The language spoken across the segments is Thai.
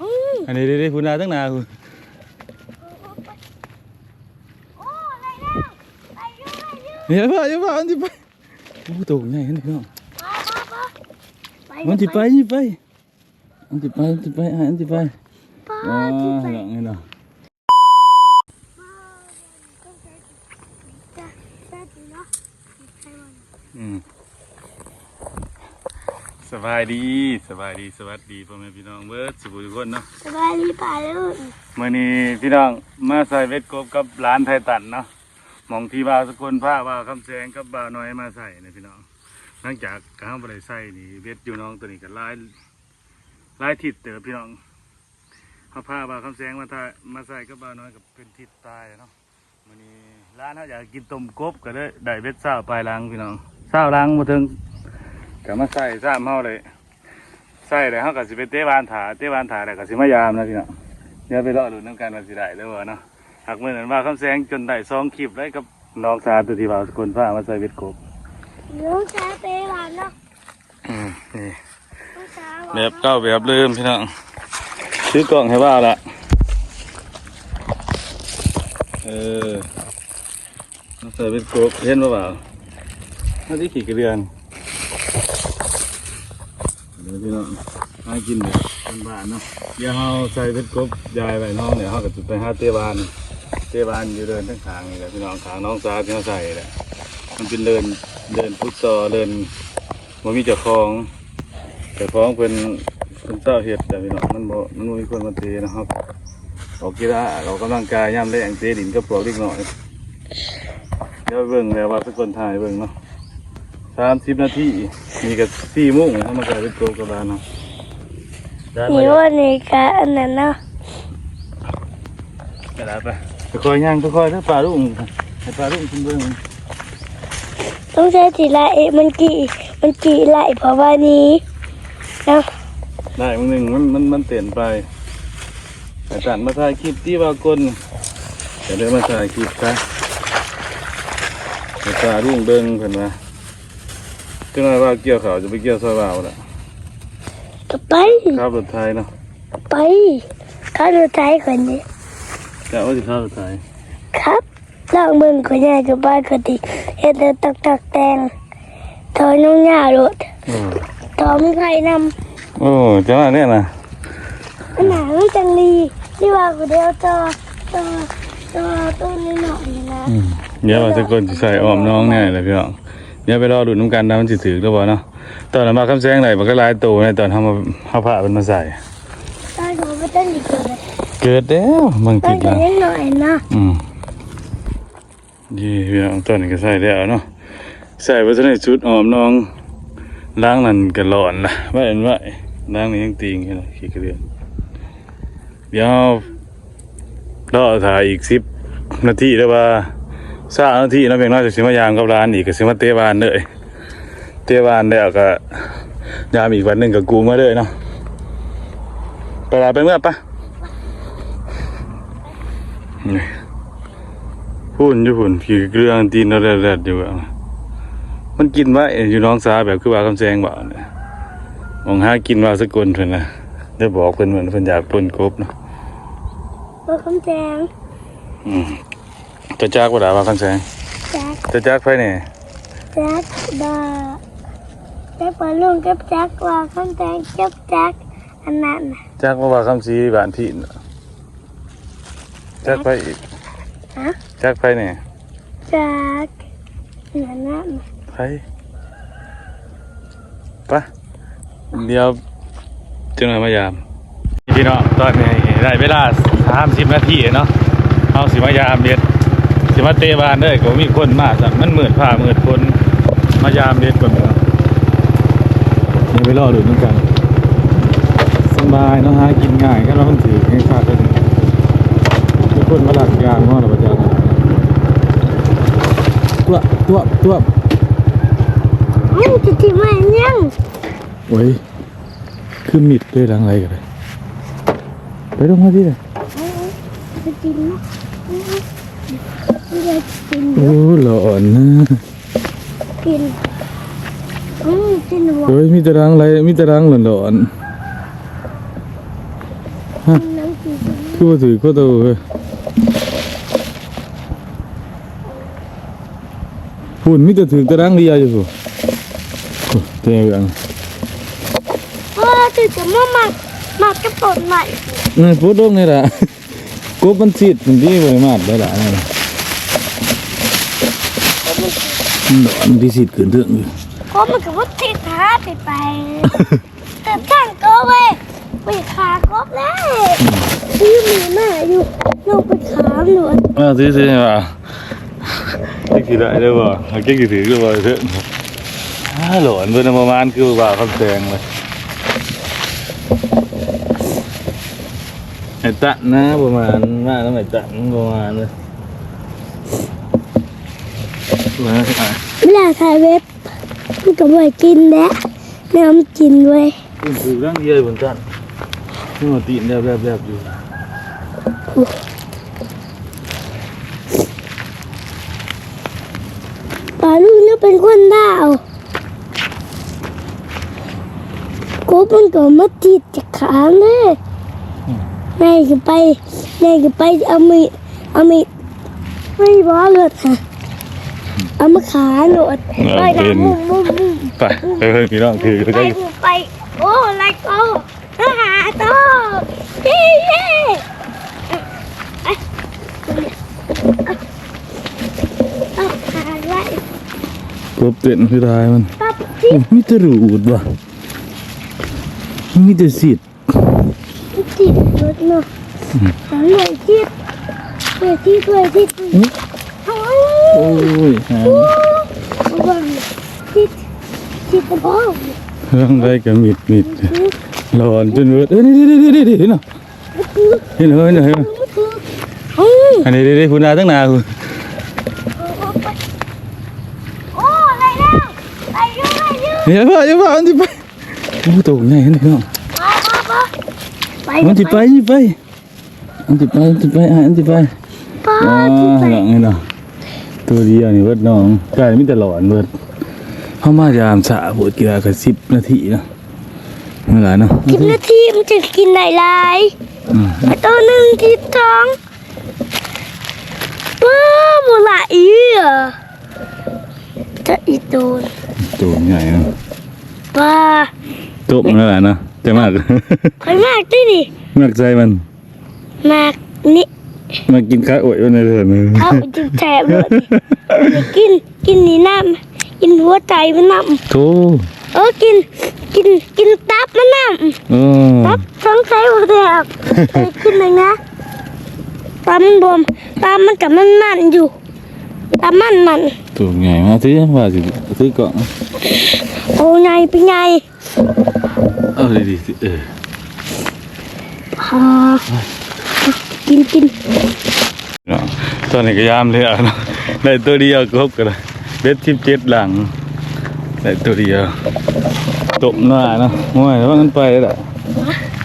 อืมอันนี้ได้พูนาตั้งนานคุณโอ้อะไรแล้วไปอยู่ไปอยู่เนี่ยพ่ออย่าพ่อมันจะไปโอ้ตัวใหญ่ขนาดนี้เนาะมามามาไปมันจะไปมันจะไปมันจะไปมันจะไปอะมันจะไปป้าอ๋อที่ไปหลังนี่เนาะจ้ะจ้ะดีเนาะใช่วัน อืมส บายดีสบายดีสวัสดีพ่อแม่พี่น้องเบิร์ดสุขทุกคนเนาะสบายดีป่าลูกมื่อนี้พี่น้องมาใส่เวทกบกับร้านไทยตันเนาะหมองที่บ่าวสกุลผ้าบ่าวคำแสงกับบ่าวน้อยมาใส่นะพี่น้องหลังจากก้าวไปใส่นี่เวทอยู่น้องตัวนี้ก็ลายลายทิศเต๋อพี่น้องเขาผ้าบ่าวคำแสงมาถ่ายมาใส่กับบ่าวน้อยกับเป็นทิศตายเนาะมื่อนี้ร้านเขาอยากกินต้มกบก็เลยได้เวทเศร้าปลายลังพี่น้องเศร้าลังมาถึง ก็มาใส่ซ้ำเฮาเลยใส่เลยเฮาก็สิไปเตะบานถาเตะบานถาแล้วก็สิมายามนะพี่น้องเดี๋ยวไปรอดูน้ำกันว่าสิได้แล้วบ่เนาะหากเมื่อนั้นว่าคำแสงจนได้สองคลิปได้กับน้องสาวตัวที่บ่าวสกุลพามาใส่เบ็ดกบน้องชายไปหวานเนาะอืมนี่น้องชายหวานแบบเก้าแบบลืมพี่น้องซื้อกล่องให้บ่าวละเออมาใส่เบ็ดกบเห็นบ่บ่าวมาที่ขี่กระเดือนเดี๋ยวพี่น้องหากินแบบบ้านเนาะเดี๋ยวเราใส่เบ็ดกบยายไว้น้องเนี่ยเราก็จะไปหาเตบานเตบานอยู่เดินทั้งทางนี่แหละพี่น้องทางน้องสาวที่เขาใส่แหละมันเป็นเดินเดินฟุตซอเดินมันมีเจ้าของเจ้าของเป็นเป็นเจ้าเห็ดแต่พี่น้องมันบ่มันบ่มีคนมาเตะนะครับออกกีฬาเรากำลังกายย่ำแรงเตะดินกับปลอกเล็กน้อยเดี๋ยวเบิ่งแล้วว่าสักคนถ่ายเบิ่งเนาะ สามสิบนาทีมีกับสี่โมงเขามาใส่เป็นโกกระบาลเนาะได้ไหมนี่วันนี้ก็อันนั้นเนาะกระดาษไปค่อยๆย่างค่อยๆถ้าปลาลูกให้ปลาลูกคุณเบิ่งต้องใช้ทีละเอะมันกี่มันกี่ไหลเพราะว่านี้เนาะได้มึงหนึ่งมันมันมันเตียนไปแต่ตันมาถ่ายคลิปที่ว่ากลเดี๋ยวเดี๋ยวมาถ่ายคลิปซะให้ปลาลูกเบิ่งเพิ่นว่า จังไงว่าเกี่ยวเขาวจะไปเกี่ยวซอยบ่าวละก็ไปขับรถไทยเนาะไปข้าดูใจคนนี้กะว่าจะขับรถไทยครับลองมึงคนใหญ่กับบ้านคนดีเฮ็ดแต่ตักตักแตงถอยน้องหญ้ารถโอ้ถอมไข่นโอ้จังหวะเนี้ยนะำอันหนามันจังลีที่ว่ากูเดียวต่อต่อต่อต้นนิดหน่อยนะอืมเดี๋ยวว่าจะกลจะใส่อ้อมน้องแน่เลยพี่น้อง เดี๋ยวไปรอดูน้ำกันนะมันจะถือหรือเปล่าเนาะตอนนั้นมาคำแซงไหนมันก็หลายตัวในตอนทำมาเขาผ่ามันมาใส่ตอนผมก็ต้นดีเกิดเกิดแล้วบางต้ทีนจะละนิดหน่อยนะอืมดีพี่น้องตอนนี้ก็ใส่แล้วเนาะใส่ไว้ในชุดออมน้องล้างนั่นก็ร้อนละว่าเห็นว่าล้างนี่ยังตีงอยู่เลยขี้กระเดือนเดี๋ยวรอถ่ายอีกสิบนาทีแล้วว่า สามนาทีเนาะเพียงน้อยจะสิมายามกับร้านอีกก็สิมาเตะบานเลยเตะบานแล้วก็ยามอีกวันหนึ่งกับกูมาเลยเนาะไปลาไปเมื่อปะนี่หุ่นอยู่หุ่นขี่เกลืองตีนแรดๆอยู่อะมันกินว่าอยู่น้องสาแบบคือว่าคำแซงบ่เนี่ยมองหากินว่าสกุลเพิ่นนะได้บอกเพิ่นเหมือนเพิ่นอยากปล้นกบเนาะรถคำแจงอืม จะจักบ่ล่ะว่าคำแซงแจ็คจะจักไผนี่แจ็คดาแจ็คปลาลุงกับแจ็คว่าคำแจงกับแจ็คอันนั้นน่ะจักบ่ว่าคำสีบ้านพี่น่ะจักไผอีกฮะจักไผนี่แจ็คอันนั้นน่ะไผปะเดี๋ยวจึงหน่อยมายามพี่น้องตอนนี้ได้เวลา30นาทีเนาะเอาสิมายามเด็ด สิมาเตะบานเด้อก็มีคนมาสั่มันมืดผ้ามืดคนมายามเด็ดก่อนเนาะนี่ไปรอดูน้ำกันสบายเนาะฮะกินง่ายก็เราต้องถือให้ขาดกันมีคนมาหลักยางเนาะเราประจำตัวตัวตัวอืมจะทิ้งไว้ยังโอ้ยคือมิดด้วยหลังไรกันเลยไปลงมาที่เลยจะกินนะอืม จะกินโอ้หลอนนะกินอืมกินหัวโอ้ยมีแตรังไรมีแตรังหลอนหลอนน้ำสีส้มคือว่าถือก็ตัวเฮ้ยหุ่นมิจะถือตะรังเรียอยู่ผู้โอ้เท่ยังเออถือจะมาหมักหมักกระป๋องใหม่นี่พูดตรงนี่แหละกบมันสิทธิ์มันที่บริมาตรได้ละนี่มัน ดอกมันที่สิทธิ์ขึ้นเรื่องอยู่เพราะมันก็ว่าติดท้าติดไปแต่ตั้งก็เว้ยไปขากบแล้วซื้อหมีหน้าอยู่ลงไปขาหนวดอ่าซื้อซื้อมาเก๊กกี่ได้ได้บ่เก๊กกี่ถือก็บ่เถอะอ่าหลอนเพิ่นประมาณคือว่าคำแสงเลยไอ้ตันนะประมาณมาแล้วไอ้ตันประมาณเลย มาอะเวลาถ่ายเว็บมันก็ไม่กินแล้วน้ำกินเว้ยคุณถือร่างเดียวบนตันนี่มาตีนแบบแบบแบบอยู่ป่าลูกเนี่ยเป็นคนดาวกบมันก็มาติดจากขาเลยแม่ก็ไปแม่ก็ไปเอามีดเอามีดไม่บอกเลยค่ะ เอามาขาหนวดไปนะมุมมุมมุมไปไปเพิ่นพี่น้องถือไปได้ไปโอ้ไลโก้ทหารโตเย้เย้เอาขาไว้กบเต้นคือทายมันปั๊บที่โอ้มีแต่รูดว่ะมีแต่สิทธิ์ติดรถเนาะแล้วเลยที่เลยที่เลยที่โอ้ โอ้ยหาวันที่ที่ตะบ้องเรื่องไรกับมิดมิดร้อนจนเวิร์ดเอ้ยนี่นี่นี่นี่นี่เห็นเหรอเห็นเหรอเห็นเหรอเห็นเหรอเฮ้ยอันนี้นี่นี่คุณอาตั้งนานคุณโอ้อไรแล้วไปเรื่อยเรื่อยเดี๋ยวว่าว่าอันที่ไปโอ้ตัวใหญ่ขนาดนี้มามามาไปอันที่ไปอันที่ไปอันที่ไปอันที่ไปอันที่ไปป้าอ๋อที่ไปหลังนี่เนาะ ตัวเดียวนี่เวิร์ดน้องกลายมีแต่หลอนเวิร์ดเข้ามายามสระปวดกีฬากันสิบนาทีเนาะไม่หลายเนาะสิบนาทีมันจะกินหลายหลายไอตัวหนึ่งกินท้องป้าหมดละอีอะจะอีตัวตัวใหญ่เนาะป้าตบนั่นแหละเนาะแต่มากขมากดิดิมากใจมันมากนี่ มากินข้าวอวยวันในเรือนเลยเข้าไปจึงแฉบเลยอย่ากินกินนี่น้ำกินหัวใจมันน้โธ่ำเออกินกินกินตับมันน้ำเออตับท้องไส้หัวแดกเออกินหนึ่งนะตามันบวมตามันกับมันมันอยู่ตามันมันตัวใหญ่มากที่ว่าสิซื้อก่อนโอ้ไงเป็นไงเออดีๆเออพา กินกินเนาะตอนนี้ก็ยามเลยอะเนาะได้ตัวเดียวครบกันเลยเบ็ดทิพเจ็ดหลังได้ตัวเดียวตบหน้าเนาะง่ายแล้วมันไปแล้วล่ะ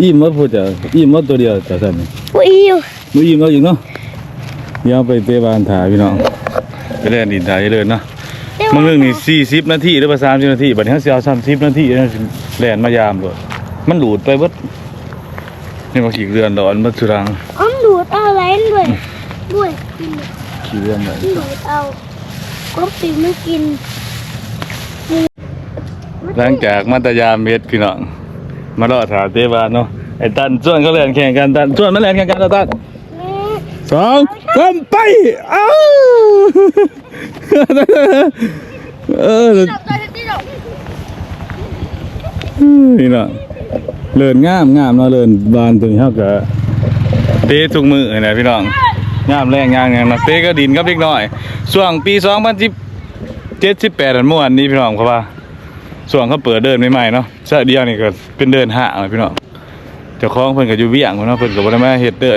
อิ่มว่าพูดจะอิ่มว่าตัวเดียวแต่ท่านอุ้ยอยู่มืออิ่มเราอีกเนาะเดี๋ยวไปเตะบานถ่ายพี่น้องไปเล่นดินถ่ายเลยเนาะบางเรื่องนี่สี่สิบนาทีหรือว่าสามสิบนาทีบัดนี้เขาสิเอาสามสิบนาทีแล้วแล่นมายามเลยมันหลุดไปเบิดนี่มาขี่เรือนดอนมาสุรัง อ้อมดูดเอาอะไรด้วยด้วยกินขี่เรือนไหนดูดเอาก็ปีไม่กินหลังจากมาตายามเม็ดพี่น้องมารอถาเตบานเนาะไอ้ตันส่วนเขาแล่นแข่งกันตันส่วนมันแล่นแข่งกันแล้วตันสองสามไปเอ้าเออนี่เนาะเลินงามงามเนาะเลินบานตัวนี้เฮาก็เตะทุกมือนะพี่น้องยามแรงยางอย่างนะเตะก็ดินกับเล็กน้อยช่วงปี2017 18อันเมื่อวานนี้พี่น้องเพราว่าช่วงเขาเปิดเดินใหม่ๆเนาะซะเดียวนี่ก็เป็นเดินห่างเลยพี่น้องเจ้าของเพิ่นก็อยู่เวียงพุ่นเนาะเพิ่นก็บ่ได้มาเฮ็ดเด้อ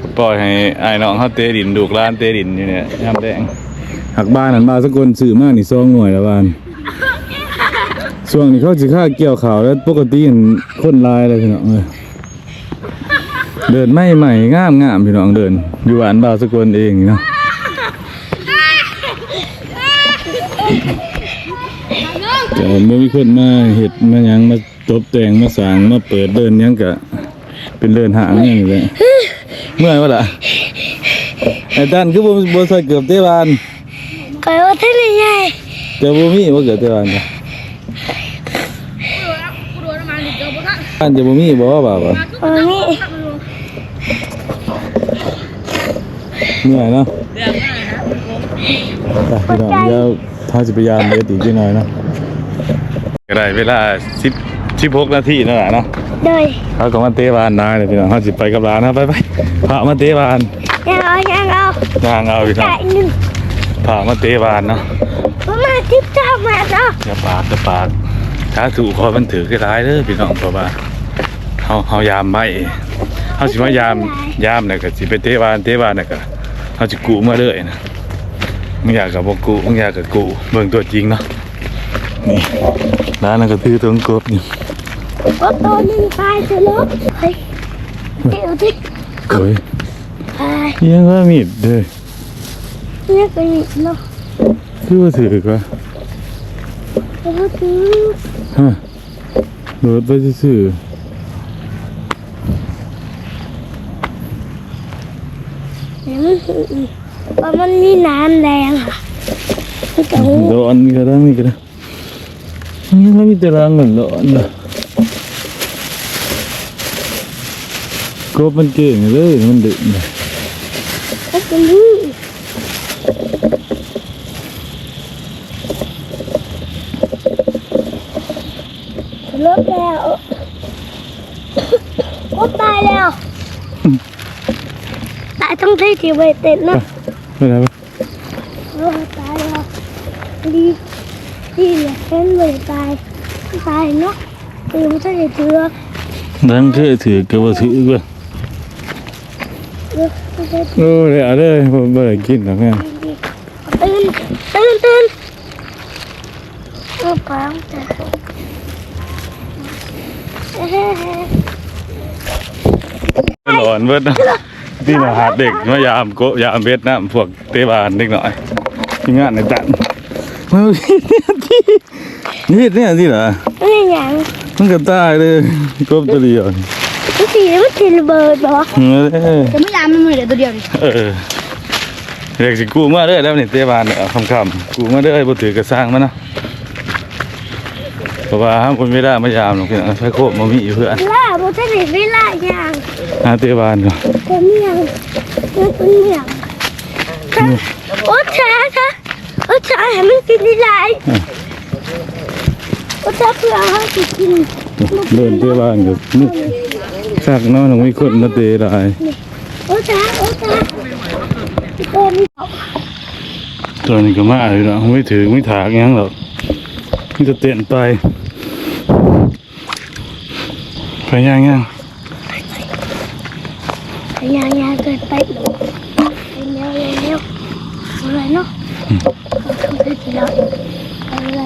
ก็ปล่อยให้อ้ายน้องเขาเตะดินดูกร้านเตะดินอยู่เนี่ยยามแดงหักบ้านนั่นบ้านสกลซื้อมากนี่2หน่วยล้วบ้านช่วงนี้เขาสิค่าเกี่ยวข้าวแล้วปกติเห็นคนลายเลยพี่น้องเอ้ย เดินไม่ใหม่งามงามพี่น้องเดิน อยู่หวานบ่าวสกลเองนี่เนาะแต่ไม่มีคนมาเห็ดมาหยังมาตบแต่งมาสร้างมาเปิดเดินหยังกะเป็นเดินหางอย่างนี้เลยเมื่อยวะล่ะไอ้ด้านคือบ่บ่ใส่เกือบเตบานไปว่าท่านใหญ่แต่บ่มีบ่เกือบเตบานจ้ะอันจะบ่มีบ่ว่าบ่าวะเออนี่ เมื่อยเนาะไปพี่น้องเดี๋ยวถ้าจะพยายามเด็ดอีกนิดหน่อยเนาะก็ได้เวลา10 16นาทีนั่นแหละเนาะโดยเขาก็มาเตะบานได้เลยพี่น้องเขาสิไปกับร้านนะไปไปพามาเตะบานยังเอายังเอานางเอาพี่น้องไก่หนึ่งพามาเตะบานเนาะประมาณทิพย์เจ้ามาเนาะอย่าปากอย่าปากถ้าถูกคอมันถือก็ร้ายเด้อพี่น้องเพราะว่าเฮาเฮายามไม่เฮาสิมายามยามเนี่ยก็สิไปเตะบานเตะบานเนี่ยก็ เฮาสิกูมาเรื่อยนะมึงอยากกับบ่กูมึงอยากกับกูเบิ่งตัวจริงเนาะนี่ร้านนั้นก็ถือตัวกบอยู่ว่าตัวหนึ่งตายเสร็จแล้วเฮ้ยเดี๋ยวที่โอ้ยตายยังว่ามีดเด้อเนี่ยก็มีเนาะคือว่าถือกว่าแล้วถือฮะโดดไปซื่อ เดี๋ยวมันถืออีกเพราะมันมีน้ำแรงค่ะมันจะหูๆร้อนก็ได้นี่ก็ได้ยังไม่มีแต่ร้านเหมือนร้อนนะกบมันเก่งเลยมันดึกนะมันจะรู้ลบแล้วโอ้ตายแล้ว ตายต้องใช้ทีไวเต็ดนะไม่ได้ปะโอ้ตายแล้วดีดีเหลือแค่เลยตายตายเนาะตื่นถ้าจะเถือนั่นคือถือก็บ่ถือก็เออไม่ใช่โอ้ยเอาเลยผมบ่ได้กินหรอกแม่ตื่นตื่นตื่นเออปังแต่เฮ้ร้อนเบิดนะ ที่มาหาเด็กมายามโกะยามเบ็ดน้ำพวกเตะบานเด็กหน่อยที่งานในตันมาเนี่ยที่นี่เนี่ยที่เหรอไม่ยังมันก็ตายเลยกบตัวเดียวมันสีมันสีระเบิดเหรอเออแต่ไม่ยามมันมือเดี๋ยวตัวเดียวดิเออเด็กสิกูมาเด้อแล้วนี่เตะบานเนี่ยคำคำๆกูมาเด้อบ่ถือกระสร้างมันนะเพ ราะว่าห้ามคนไม่ได้มายามหรอกพี่น้องใช้โคบมามีอยู่เพื่อนล่าบุตรเด็กไม่ล่าอย่างหาเตะบานก่อนแต่เมียงมันเป็นเมียงโอ้ช้าช้าโอ้ช้าให้มันกินได้ไรโอ้ช้าเพื่อให้กินเดินเตะบานกับนี่คักเนาะต้องมีคนมาเตะหลายโอ้ช้าโอ้ช้าตัวนี้ตัวนี้ก็มาเลยเนาะไม่ถือไม่ถากหยังหรอกมัน จะเต้นไปไปย่างย่างยางยางเกินไปหนูเร็วเร็วเร็วอะไรเนาะเขาทำได้ทีละอะไร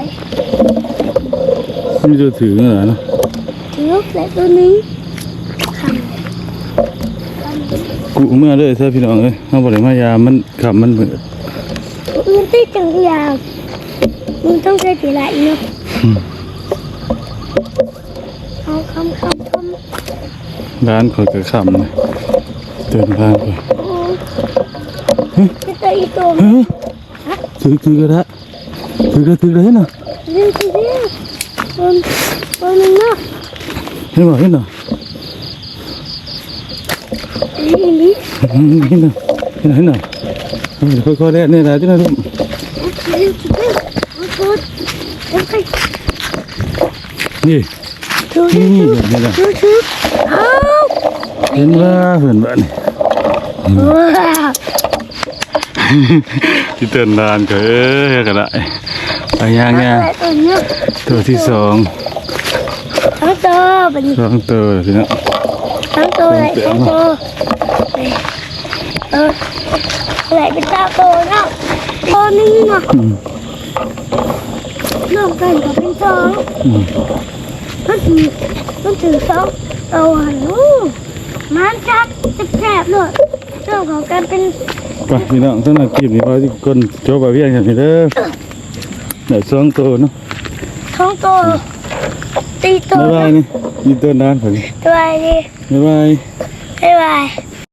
ไม่จะถือเหรอเนาะถือแต่ตัวนี้คกูเมื่อเลยเธอพี่น้องเอ้ยเอาบ่ได้มายามมันขับมันเบิดำมันติดจังยาง มึงต้องใช้ทีละเนาะเอาคำคำคำร้านคอยกระขำเลยเดินทางไปโอ้จะตีตัวเฮ้ยถือถือกระทะถือกระถือเลยนะเร็วเร็วตัวตัวนึงเนาะเห็นบ่เห็นบ่นี่นี่เห็นบ่เห็นบ่เห็นบ่เห็นบ่ค่อยๆแล่นนี่ล่ะที่นั่นลูก เร็วเร็วโอ้โห เร็วไปนี่ดูนี่ดูแบบนี้ล่ะดูดูเอาเห็นว่าเห็นบ่นี่ว้าวที่เตือนนานก็เอ้ย รตัวเนี้ยตัวที่สองทั้งตัวเป็นสองตัวพี่น้องทั้งตัวอะไรทั้งตัวเอออะไรเป็นตาโตเนาะตัวนึงเนาะอืมรวมกันกับเป็นสองอืมมันถือมันถือสองตัวหูมันจักแสบๆเลยเรื่องของการเป็นไปพี่น้องสำหรับคลิปนี้พอที่คนโจบะเวียงกันนี่เด้อได้สองตัวเนาะท้องตัวตีตัวบ๊ายบายนี่มีตัวนานผม ตัวนี้บ๊ายบาย บ๊ายบาย